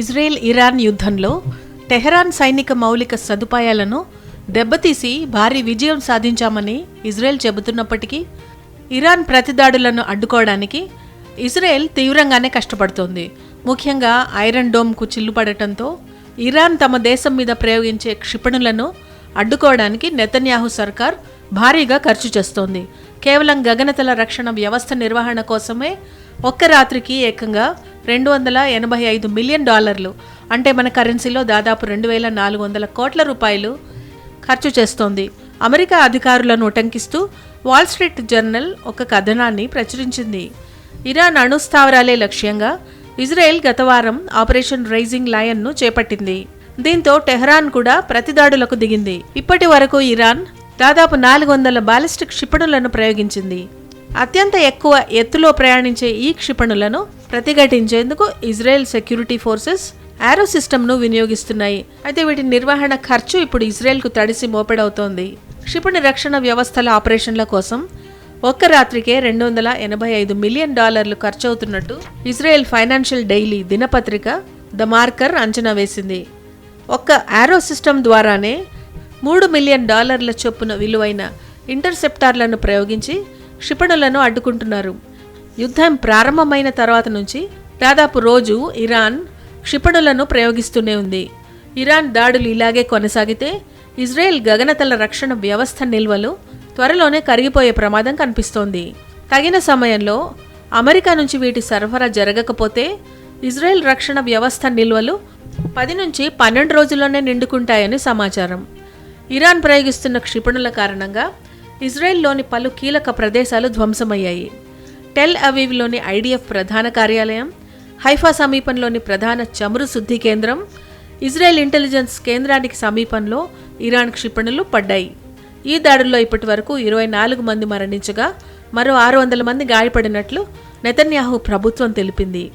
Israel Iran యుద్ధంలో Tehran సైనిక మౌలిక సదుపాయాలను దెబ్బతీసి భారీ విజయం సాధించామని ఇజ్రాయెల్ చెబుతున్నప్పటికీ ఇరాన్ ప్రతిదాడులను అడ్డుకోవడానికి ఇజ్రాయెల్ తీవ్రంగానే కష్టపడుతోంది. ముఖ్యంగా ఐరన్ డోమ్కు చిల్లుపడటంతో ఇరాన్ తమ దేశం మీద ప్రయోగించే క్షిపణులను అడ్డుకోవడానికి నెతన్యాహు సర్కార్ భారీగా ఖర్చు చేస్తోంది. కేవలం గగనతల రక్షణ వ్యవస్థ నిర్వహణ కోసమే ఒక్క రాత్రికి ఏకంగా రెండు వందల ఎనభై ఐదు మిలియన్ డాలర్లు అంటే మన కరెన్సీలో దాదాపు రెండు వేల నాలుగు వందల కోట్ల రూపాయలు ఖర్చు చేస్తోంది. అమెరికా అధికారులను ఉటంకిస్తూ వాల్ స్ట్రీట్ జర్నల్ ఒక కథనాన్ని ప్రచురించింది. ఇరాన్ అణుస్థావరాలే లక్ష్యంగా ఇజ్రాయెల్ గత వారం ఆపరేషన్ రైజింగ్ లయన్ను చేపట్టింది. దీంతో టెహ్రాన్ కూడా ప్రతిదాడులకు దిగింది. ఇప్పటి వరకు ఇరాన్ దాదాపు నాలుగు వందల బాలిస్టిక్ క్షిపణులను ప్రయోగించింది. అత్యంత ఎక్కువ ఎత్తులో ప్రయాణించే ఈ క్షిపణులను ప్రతిఘటించేందుకు ఇజ్రాయెల్ సెక్యూరిటీ ఫోర్సెస్ ఆరో సిస్టమ్ను వినియోగిస్తున్నాయి. అయితే వీటి నిర్వహణ ఖర్చు ఇప్పుడు ఇజ్రాయెల్కు తడిసి మోపెడవుతోంది. క్షిపణి రక్షణ వ్యవస్థల ఆపరేషన్ల కోసం ఒక్క రాత్రికే రెండు వందల ఎనభై ఐదు మిలియన్ డాలర్లు ఖర్చవుతున్నట్టు ఇజ్రాయెల్ ఫైనాన్షియల్ డైలీ దినపత్రిక ద మార్కర్ అంచనా వేసింది. ఒక్క ఆరో సిస్టమ్ ద్వారానే మూడు మిలియన్ డాలర్ల చొప్పున విలువైన ఇంటర్సెప్టార్లను ప్రయోగించి క్షిపణులను అడ్డుకుంటున్నారు. యుద్ధం ప్రారంభమైన తర్వాత నుంచి దాదాపు రోజు ఇరాన్ క్షిపణులను ప్రయోగిస్తూనే ఉంది. ఇరాన్ దాడులు ఇలాగే కొనసాగితే ఇజ్రాయెల్ గగనతల రక్షణ వ్యవస్థ నిల్వలు త్వరలోనే కరిగిపోయే ప్రమాదం కనిపిస్తోంది. తగిన సమయంలో అమెరికా నుంచి వీటి సరఫరా జరగకపోతే ఇజ్రాయెల్ రక్షణ వ్యవస్థ నిల్వలు పది నుంచి పన్నెండు రోజుల్లోనే నిండుకుంటాయని సమాచారం. ఇరాన్ ప్రయోగిస్తున్న క్షిపణుల కారణంగా ఇజ్రాయెల్లోని పలు కీలక ప్రదేశాలు ధ్వంసమయ్యాయి. టెల్ అవీవ్లోని ఐడిఎఫ్ ప్రధాన కార్యాలయం హైఫా సమీపంలోని ప్రధాన చమురు శుద్ధి కేంద్రం ఇజ్రాయెల్ ఇంటెలిజెన్స్ కేంద్రానికి సమీపంలో ఇరాన్ క్షిపణులు పడ్డాయి. ఈ దాడుల్లో ఇప్పటి వరకు ఇరవై నాలుగు మంది మరణించగా మరో ఆరు వందల మంది గాయపడినట్లు నెతన్యాహు ప్రభుత్వం తెలిపింది.